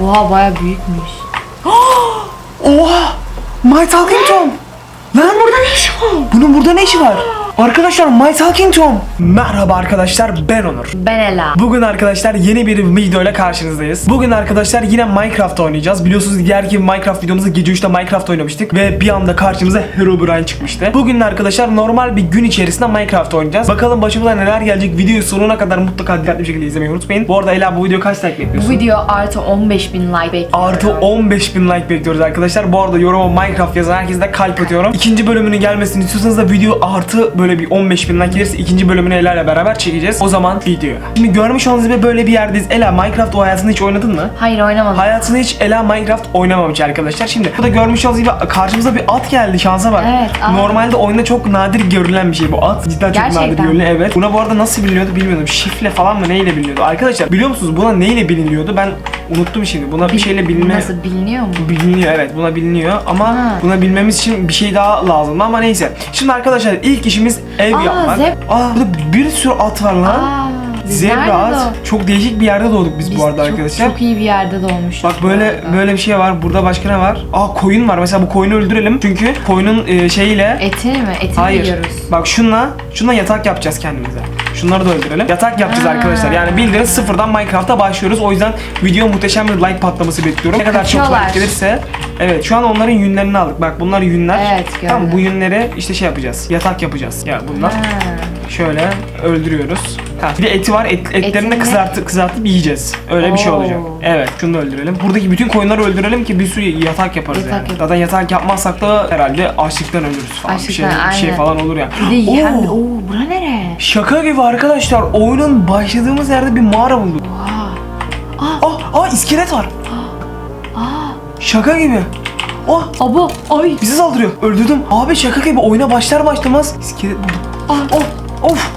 Oha baya büyükmüş. Oha! My Talking Tom! Lan burada ne işi var? Bunun burada ne işi var? Arkadaşlar My Talking Tom. Merhaba arkadaşlar ben Onur. Ben Ela. Bugün arkadaşlar yeni bir videoyla karşınızdayız. Bugün arkadaşlar yine Minecraft oynayacağız. Biliyorsunuz diğerki Minecraft videomuzda gece 3'te Minecraft oynamıştık ve bir anda karşımıza Herobrine çıkmıştı. Bugün arkadaşlar normal bir gün içerisinde Minecraft oynayacağız. Bakalım başımıza neler gelecek. Videoyu sonuna kadar mutlaka dikkatli bir şekilde izlemeyi unutmayın. Bu arada Ela bu video kaç like Bu bekliyorsun? video artı 15 bin like bekliyorum. Artı 15.000 like bekliyoruz arkadaşlar. Bu arada yoruma Minecraft yazan herkese de kalp atıyorum. İkinci bölümünün gelmesini istiyorsanız da video artı böyle bir 15.000 like gelirse ikinci bölümünü Ela ile beraber çekeceğiz. O zaman video. Şimdi görmüş olduğunuz gibi böyle bir yerdeyiz. Ela Minecraft o hayatında hiç oynadın mı? Hayır oynamadım. Hayatında hiç Ela Minecraft oynamamış arkadaşlar. Şimdi burada görmüş olduğunuz gibi karşımıza bir at geldi. Şansa bak. Evet, aa. Normalde oyunda çok nadir görülen bir şey bu at. Cidden çok Gerçekten nadir görülen evet. Buna bu arada nasıl biliniyordu bilmiyordum. Şifle falan mı neyle biliniyordu? Arkadaşlar biliyor musunuz buna neyle biliniyordu? Ben unuttum şimdi. Buna bir şeyle bilinme Nasıl biliniyor mu? Biliniyor evet buna biliniyor ama Ha. buna bilmemiz için bir şey daha lazım ama neyse. Şimdi arkadaşlar ilk işimiz ev Aa, yapmak. zeb- Aa burada bir sürü at var lan. Aa, biz Zebra at. doğ- Çok değişik bir yerde doğduk biz, Biz bu arada çok, arkadaşlar. çok iyi bir yerde doğmuşuz. Bak bu böyle arada. böyle bir şey var. Burada başka ne var? Aa koyun var. Mesela bu koyunu öldürelim. Çünkü koyunun e, şeyiyle Etini mi? Etini Hayır. yiyoruz. Bak şunla, şunla yatak yapacağız kendimize. Şunları da öldürelim. Yatak yapacağız Ha. arkadaşlar. Yani bildiğiniz sıfırdan Minecraft'a başlıyoruz. O yüzden video muhteşem bir like patlaması bekliyorum. Ne kadar çok like gelirse. Evet şu an onların yünlerini aldık. Bak bunlar yünler. Evet, Tamam gördüm. bu yünleri işte şey yapacağız. Yatak yapacağız. Ya bunlar. Ha. Şöyle öldürüyoruz. Ha, bir de eti var. Et, etlerini de Etini- kızartıp kızartıp yiyeceğiz. Öyle bir şey Oo. olacak. Evet, şunu da öldürelim. Buradaki bütün koyunları öldürelim ki bir sürü yatak yaparız Yatak yani. yap- Zaten yatak yapmazsak da herhalde açlıktan ölürüz falan. bir şey, Açlıktan, bir şey aynen. falan olur ya. Bir de hem Oo, Oo bura nere? Şaka gibi arkadaşlar. Oyunun başladığımız yerde bir mağara bulduk. Oha. Ah, ah iskelet var. Aa. Şaka gibi. Ah, Abo. Ay. bizi saldırıyor. Öldürdüm. Abi şaka gibi oyuna başlar başlamaz iskelet bulduk. Ah. Of, of.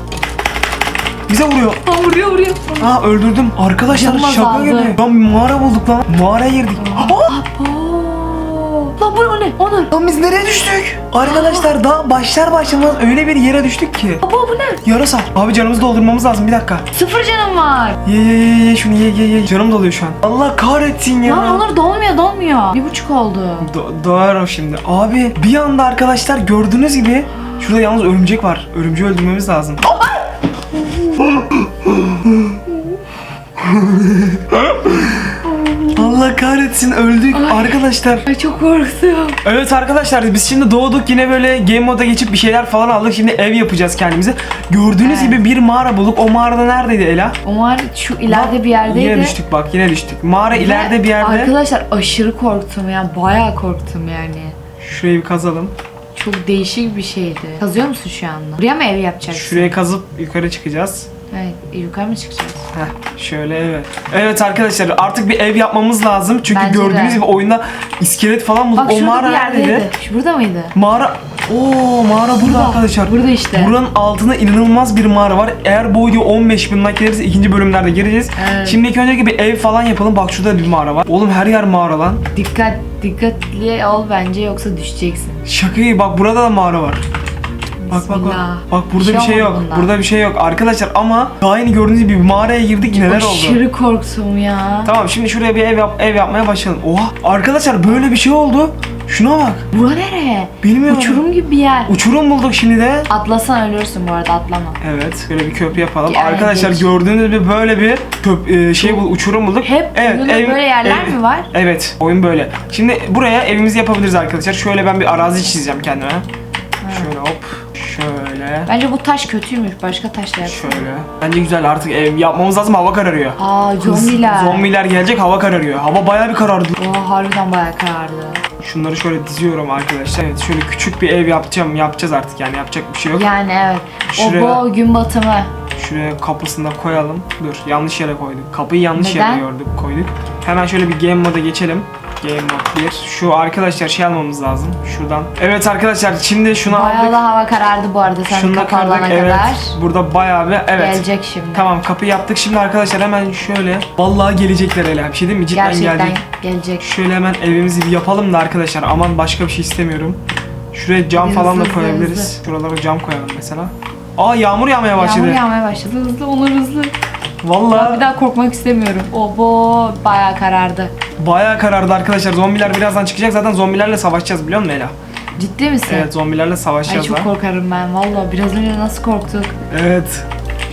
Bize vuruyor. Aa, vuruyor vuruyor. Ha öldürdüm. Arkadaşlar Canım şaka azaldı. gibi. Lan bir mağara bulduk lan. Mağaraya girdik. Aa! Lan bu ne? Onur. Lan biz nereye düştük? Arkadaşlar daha başlar başlamaz öyle bir yere düştük ki. Abo bu ne? Yarasa. Abi canımızı doldurmamız lazım bir dakika. Sıfır canım var. Ye ye ye ye şunu ye ye ye. Canım doluyor şu an. Allah kahretsin ya. Lan Onur dolmuyor dolmuyor. Bir buçuk oldu. Do- doğar o şimdi. Abi bir anda arkadaşlar gördüğünüz gibi şurada yalnız örümcek var. Örümceği öldürmemiz lazım. Allah kahretsin öldük arkadaşlar. Ay çok korktum. Evet arkadaşlar biz şimdi doğduk yine böyle game moda geçip bir şeyler falan aldık. Şimdi ev yapacağız kendimize. Gördüğünüz Evet. gibi bir mağara bulduk. O mağarada neredeydi Ela? Umar şu ileride bir yerdeydi. Yine düştük bak yine düştük. Mağara Ve ileride bir yerde. Arkadaşlar aşırı korktum yani bayağı korktum yani. Şurayı bir kazalım. Çok değişik bir şeydi. Kazıyor musun şu anda? Buraya mı ev yapacaksın? Şuraya kazıp yukarı çıkacağız. Evet, yukarı mı çıkacağız? Heh, şöyle evet. Evet arkadaşlar artık bir ev yapmamız lazım. Çünkü Bence gördüğünüz de. gibi oyunda iskelet falan bulduk. Bak o şurada mağara bir yerdeydi. neredeydi? Şu burada mıydı? Mağara... Oo mağara burada, arkadaşlar. Burada işte. Buranın altında inanılmaz bir mağara var. Eğer bu video 15 bin like gelirse ikinci bölümlerde gireceğiz. Evet. Şimdi ilk önce bir ev falan yapalım. Bak şurada bir mağara var. Oğlum her yer mağara lan. Dikkat, dikkatli ol bence yoksa düşeceksin. Şaka gibi bak burada da mağara var. Bak bak bak. Bak burada Bir bir şey şey yok. bundan. Burada bir şey yok arkadaşlar ama daha yeni gördüğünüz gibi bir mağaraya girdik neler oldu. Aşırı korktum ya. Tamam şimdi şuraya bir ev yap ev yapmaya başlayalım. Oha arkadaşlar böyle bir şey oldu. Şuna bak. Bura nere? Bilmiyorum. Uçurum gibi bir yer. Uçurum bulduk şimdi de. Atlasan ölürsün bu arada atlama. Evet, böyle bir köprü yapalım. Yani Arkadaşlar geç. gördüğünüz gibi böyle bir köp e, şey bul uçurum bulduk. Hep oyunda böyle yerler mi var? Evet, oyun böyle. Şimdi buraya evimizi yapabiliriz arkadaşlar. Şöyle ben bir arazi çizeceğim kendime. Şöyle hop, şöyle, Bence bu taş kötüymüş. Başka taşla yap. şöyle. Bence güzel artık ev yapmamız lazım. Hava kararıyor. Aa zombiler. Zombiler gelecek, hava kararıyor. Hava bayağı bir karardı. Oha harbiden bayağı karardı. Şunları şöyle diziyorum arkadaşlar. Evet, şöyle küçük bir ev yapacağım. Yapacağız artık yani yapacak bir şey yok. Yani evet. Şuraya- O gün batımı. Şuraya kapısını da koyalım. Dur yanlış yere koyduk. Kapıyı yanlış Neden? yere gördük koyduk. Hemen şöyle bir game moda geçelim. Game mod 1. Şu arkadaşlar şey almamız lazım. Şuradan. Evet arkadaşlar şimdi şunu Bayağı aldık. da hava karardı bu arada sen Şunu da kapı alana kırdık. Evet. kadar. Burada bayağı bir evet. Gelecek şimdi. Tamam kapı yaptık. Şimdi arkadaşlar hemen şöyle. Vallahi gelecekler hele. Bir şey değil mi? Cidden Gerçekten gelecek. gelecek. Şöyle hemen evimizi bir yapalım da arkadaşlar. Aman başka bir şey istemiyorum. Şuraya cam Hızlı, falan da hızlı, koyabiliriz. hızlı. Şuralara cam koyalım mesela. Aa yağmur yağmaya başladı. Yağmur yağmaya başladı. Hızlı Onur hızlı. Ben Vallahi bir daha korkmak istemiyorum. Obo bayağı karardı. Bayağı karardı arkadaşlar. Zombiler birazdan çıkacak. Zaten zombilerle savaşacağız biliyor musun Ela? Ciddi misin? Evet zombilerle Ay savaşacağız çok da. korkarım ben valla. Biraz önce nasıl korktuk. Evet.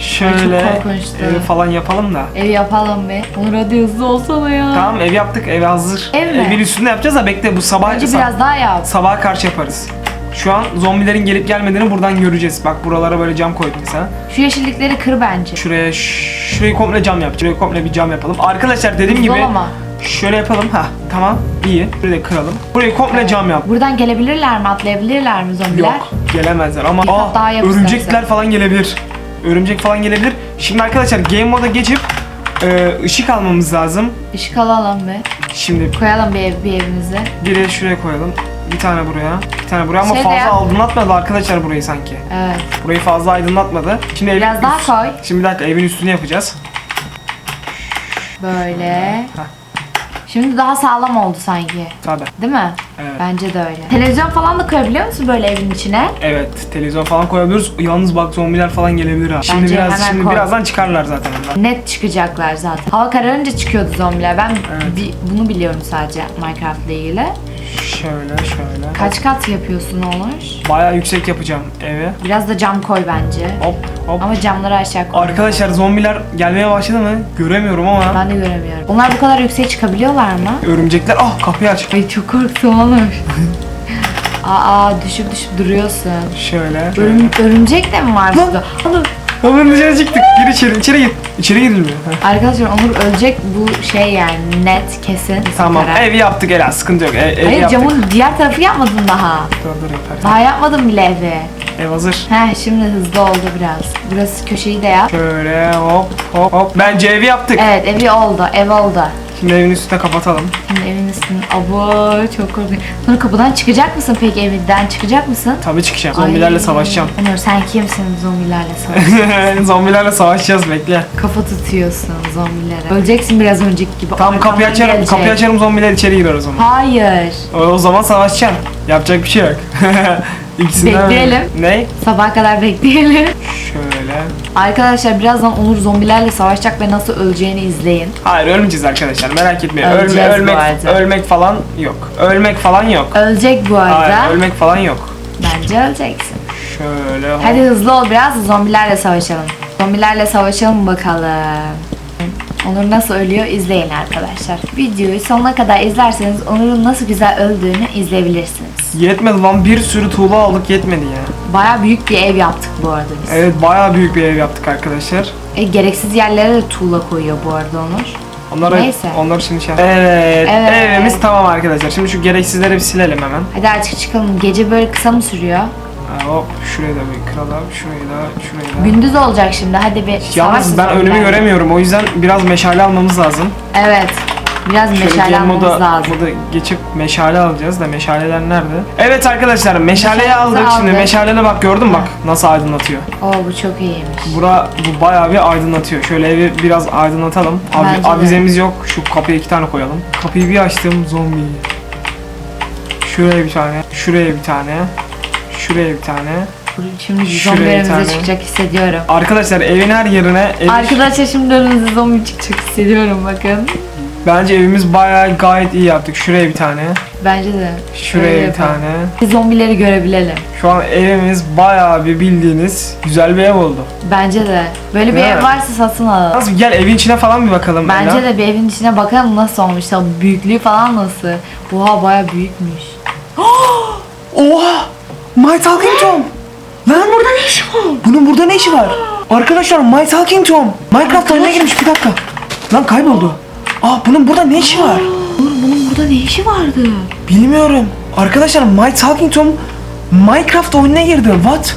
Şöyle çok korkunçtu. evi falan yapalım da. Ev yapalım be. Onur hadi hızlı olsana ya. Tamam ev yaptık. Ev hazır. Ev mi? Evin üstünde yapacağız da bekle bu sabah sab- biraz daha yap. sabaha karşı yaparız. Şu an zombilerin gelip gelmediğini buradan göreceğiz. Bak buralara böyle cam koydum mesela. Şu yeşillikleri kır bence. Şuraya şurayı komple cam yap. Şurayı komple bir cam yapalım. Arkadaşlar dediğim gibi ol ama. Şöyle yapalım. Ha tamam iyi. Burayı da kıralım. Burayı komple cam yap. Buradan gelebilirler mi? Atlayabilirler mi zombiler? Yok gelemezler ama Bir kat aa, daha örümcekler istersen. falan gelebilir. Örümcek falan gelebilir. Şimdi arkadaşlar game moda geçip e, ışık almamız lazım. Işık alalım be. Şimdi Koyalım bir ev bir evimize. biri şuraya koyalım. Bir tane buraya. Bir tane buraya ama Şey de fazla aydınlatmadı arkadaşlar burayı sanki. Evet. Burayı fazla aydınlatmadı. Şimdi evin Biraz daha üst- koy. Şimdi bir dakika evin üstünü yapacağız. Böyle. Şimdi daha sağlam oldu sanki. Tabi. Değil mi? Evet. Bence de öyle. Televizyon falan da koyabiliyor musun böyle evin içine? Evet, televizyon falan koyabiliyoruz. Yalnız bak zombiler falan gelebilir ha. Şimdi Bence biraz hemen şimdi koy. birazdan çıkarlar zaten onlar. Net çıkacaklar zaten. Hava kararınca çıkıyordu zombiler. Ben Evet. bi- bunu biliyorum sadece Minecraft ile ilgili. Şöyle şöyle. Kaç kat yapıyorsun Onur? Bayağı yüksek yapacağım evi. Biraz da cam koy bence. Hop hop. Ama camları aşağı koy. Arkadaşlar zombiler gelmeye başladı mı? Göremiyorum ama. Ben de göremiyorum. Onlar bu kadar yüksek çıkabiliyorlar mı? Örümcekler. Ah kapıyı aç. Ay çok korktum Onur. Aa düşüp düşüp duruyorsun. Şöyle. Örüm, örümcek de mi var burada? Onur, Oğlum dışarı çıktık. Gir içeri. içeri gir. İçeri girilmiyor. Heh. arkadaşlar Onur ölecek bu şey yani net kesin. Tamam. Karar. Evi yaptık Ela. Sıkıntı yok. Ev, evi Hayır yaptık. camın diğer tarafı yapmadın daha. Dur dur yapar. Daha yapmadın bile evi. Ev hazır. Heh şimdi hızlı oldu biraz. Burası köşeyi de yap. Şöyle hop hop hop. Bence evi yaptık. Evet evi oldu ev oldu. Şimdi evin üstüne kapatalım. Şimdi evin üstünü. Abo çok korkuyorum. Sonra kapıdan çıkacak mısın peki evden çıkacak mısın? Tabii çıkacağım. Zombilerle Ay, savaşacağım. Onur sen kimsin zombilerle savaş? Zombilerle savaşacağız bekle. Kafa tutuyorsun zombilere. Öleceksin biraz önceki gibi. Tamam kapıyı Arkamdan açarım. gelecek. Kapıyı açarım zombiler içeri girer o zaman. Hayır. O, o zaman savaşacağım. Yapacak bir şey yok. İkisinden Bekleyelim. Ne? Sabaha kadar bekleyelim. Şöyle. Arkadaşlar birazdan Onur zombilerle savaşacak ve nasıl öleceğini izleyin. Hayır ölmeyeceğiz arkadaşlar merak etmeyin. Öleceğiz Ölme, bu ölmek, arada. ölmek falan yok. Ölmek falan yok. Ölecek bu arada. Hayır ölmek falan yok. Bence öleceksin. Şöyle hop. Hadi hızlı ol biraz zombilerle savaşalım. Zombilerle savaşalım bakalım. Onur nasıl ölüyor izleyin arkadaşlar. Videoyu sonuna kadar izlerseniz Onur'un nasıl güzel öldüğünü izleyebilirsiniz. Yetmedi lan bir sürü tuğla aldık yetmedi ya. Baya büyük bir ev yaptık bu arada biz. Evet bayağı büyük bir ev yaptık arkadaşlar. E, gereksiz yerlere de tuğla koyuyor bu arada Onur. Onları, Neyse. onları şimdi şey evet, Evet. evimiz tamam arkadaşlar. Şimdi şu gereksizleri bir silelim hemen. Hadi artık çıkalım. Gece böyle kısa mı sürüyor? Ha, hop şurayı da bir kıralım. Şurayı da şurayı da. Gündüz olacak şimdi. Hadi bir savaş Yalnız ben önümü göremiyorum. O yüzden biraz meşale almamız lazım. Evet. Biraz meşale almamız moda, lazım. moda geçip meşale alacağız da meşaleler nerede? Evet arkadaşlar meşaleyi Meşalemizi aldık. Şimdi aldık. meşalene bak gördün mü bak nasıl aydınlatıyor. Oo bu çok iyiymiş. Bura bu bayağı bir aydınlatıyor. Şöyle evi biraz aydınlatalım. Abi, avizemiz yok. Şu kapıya iki tane koyalım. Kapıyı bir açtım zombi. Şuraya bir tane. Şuraya bir tane. Şuraya bir tane. Şimdi tane. çıkacak hissediyorum. Arkadaşlar evin her yerine ev- Arkadaşlar şimdi önümüze zombi çıkacak hissediyorum bakın. Bence evimiz bayağı gayet iyi yaptık. Şuraya bir tane. Bence de. Şuraya Öyle bir yapalım. tane. Biz zombileri görebilelim. Şu an evimiz bayağı bir bildiğiniz güzel bir ev oldu. Bence de. Böyle bir Evet. ev varsa satın alalım. Nasıl gel evin içine falan bir bakalım. Bence Ela. de bir evin içine bakalım nasıl olmuş. Ya büyüklüğü falan nasıl. Oha baya büyükmüş. Oha! My Talking Tom! Lan burada ne işi var? Bunun burada ne işi var? Arkadaşlar My Talking Tom! Minecraft oyuna girmiş bir dakika. Lan kayboldu. Aa bunun burada ne işi var? Oğlum bunun burada ne işi vardı? Bilmiyorum. Arkadaşlar My Talking Tom Minecraft oyununa girdi. What?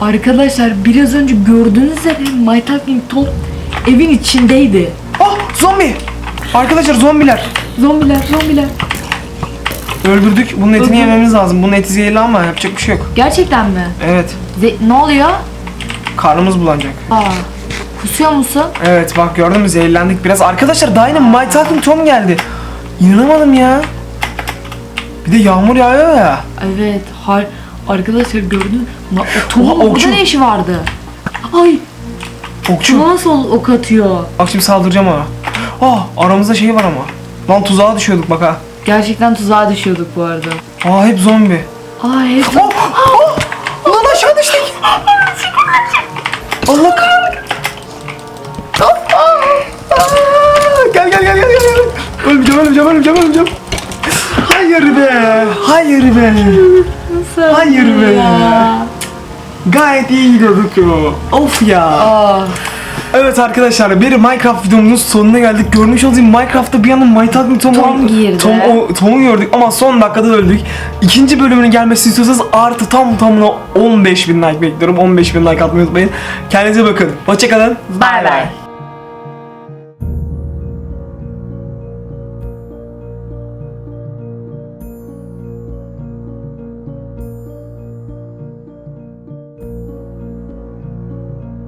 Arkadaşlar biraz önce gördüğünüz üzere My Talking Tom evin içindeydi. Ah zombi! Arkadaşlar zombiler. Zombiler zombiler. Öldürdük. Bunun etini Öldürdük. yememiz lazım. Bunun eti zehirli ama yapacak bir şey yok. Gerçekten mi? Evet. Ze- ne oluyor? Karnımız bulanacak. Aa, kusuyor musun? Evet bak gördün mü zehirlendik biraz. Arkadaşlar yeni My Talking Tom geldi. İnanamadım ya. Bir de yağmur yağıyor ya. Evet. Har arkadaşlar gördün mü? Tom'un okçu. ne işi vardı? Ay Okçu. Nasıl ok atıyor? Bak şimdi saldıracağım ona. Ah aramızda şey var ama. Lan tuzağa düşüyorduk bak ha. Gerçekten tuzağa düşüyorduk bu arada. Aa hep zombi. Aa hep oh, Ölmeyeceğim ölmeyeceğim. Hayır be. Hayır be. Nasıl Hayır be. ya? Gayet iyi gidiyorduk ya. Of ya. Aa, Evet arkadaşlar bir Minecraft videomuzun sonuna geldik. Görmüş olduğunuz Minecraft'ta bir anda Maytag bir Tom, Tom girdi. Tom, o, Tom'u gördük ama son dakikada öldük. İkinci bölümünün gelmesini istiyorsanız artı tam tamına 15.000 like bekliyorum. 15.000 like atmayı unutmayın. Kendinize bakın. Hoşçakalın. Bay bay.